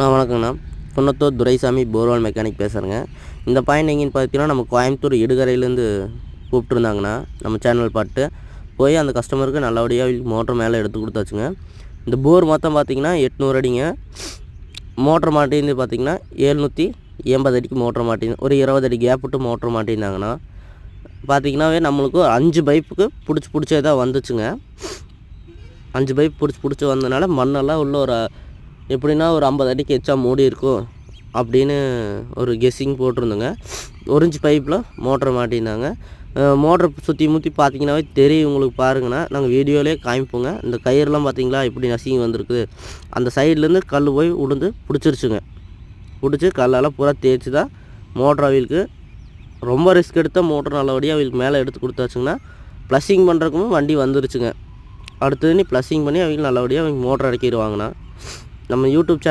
நான் வணக்கங்கண்ணா. Kunnathur Duraisamy borewell mechanic பேசுகிறேங்க இந்த பாயிண்ட் எங்கேன்னு பார்த்தீங்கன்னா நம்ம கோயம்புத்தூர் இடுகரையிலேருந்து கூப்பிட்ருந்தாங்கண்ணா நம்ம சேனல் பாட்டு. போய் அந்த கஸ்டமருக்கு நல்லபடியாக மோட்டர் மேலே எடுத்து கொடுத்தாச்சுங்க. இந்த போர் மொத்தம் பார்த்தீங்கன்னா எட்நூறு அடிங்க. மோட்டர் மாட்டிருந்து பார்த்தீங்கன்னா ஏழ்நூற்றி எண்பது அடிக்கு மோட்டர் மாட்டிருந்து ஒரு இருபது அடி கேப் விட்டு மோட்டர் மாட்டியிருந்தாங்கண்ணா பார்த்தீங்கன்னாவே நம்மளுக்கு அஞ்சு பைப்புக்கு பிடிச்சி பிடிச்சே தான் வந்துச்சுங்க. அஞ்சு பைப் பிடிச்சி பிடிச்சி வந்ததுனால மண்ணெல்லாம் உள்ள ஒரு எப்படின்னா ஒரு ஐம்பது அடிக்கு எச்சா மூடி இருக்கும் அப்படின்னு ஒரு கெஸ்ஸிங் போட்டிருந்தோங்க. ஒரிஞ்சு பைப்பில் மோட்டர் மாட்டியிருந்தாங்க மோட்டர் சுற்றி முற்றி பார்த்தீங்கன்னாவே தெரியும் உங்களுக்கு பாருங்கண்ணா நாங்கள் வீடியோலேயே காமிப்போங்க. இந்த கயிறுலாம் பார்த்தீங்களா? இப்படி நசுங்கி வந்திருக்கு அந்த சைட்லேருந்து கல் போய் உளுந்து பிடிச்சிருச்சுங்க. பிடிச்சி கல்லால் பூரா தேய்ச்சி தான் மோட்டர் அவிலுக்கு ரொம்ப ரிஸ்க் எடுத்தால் மோட்டர் நல்லபடியாக அவளுக்கு மேலே எடுத்து கொடுத்தாச்சுங்கன்னா ப்ளஸ்ஸிங் பண்ணுறக்குமே வண்டி வந்துருச்சுங்க. அடுத்தது நீ ப்ளஸ்ஸிங் பண்ணி அவங்க நல்லபடியாக அவங்க மோட்டர் இறக்கிடுவாங்கண்ணா. நம்ம யூடியூப் சேனல்